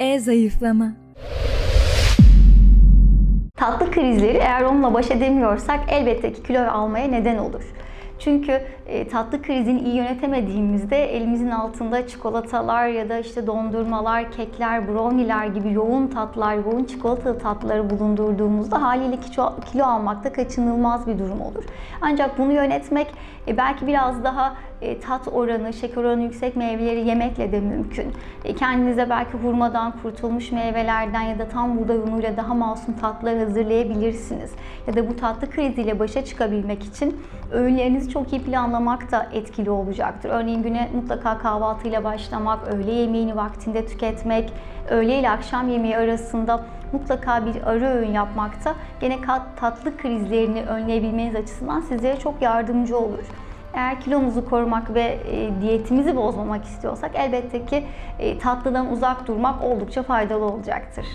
E-zayıflama Tatlı krizleri eğer onunla baş edemiyorsak elbette ki kilo almaya neden olur. Çünkü e, tatlı krizini iyi yönetemediğimizde elimizin altında çikolatalar ya da işte dondurmalar, kekler, brownie'ler gibi yoğun tatlar, yoğun çikolatalı tatları bulundurduğumuzda haliyle kilo, almakta kaçınılmaz bir durum olur. Ancak bunu yönetmek e, belki biraz daha e, tat oranı, şeker oranı yüksek meyveleri yemekle de mümkün. Kendinize belki hurmadan kurtulmuş meyvelerden ya da tam buğday unuyla daha masum tatlar hazırlayabilirsiniz. Ya da bu tatlı kriziyle başa çıkabilmek için öğünlerinizi çok iyi planlamak da etkili olacaktır. Örneğin güne mutlaka kahvaltıyla başlamak, öğle yemeğini vaktinde tüketmek, öğle ile akşam yemeği arasında mutlaka bir ara öğün yapmak da gene tatlı krizlerini önleyebilmeniz açısından sizlere çok yardımcı olur. Eğer kilomuzu korumak ve e, diyetimizi bozmamak istiyorsak elbette ki e, tatlıdan uzak durmak oldukça faydalı olacaktır.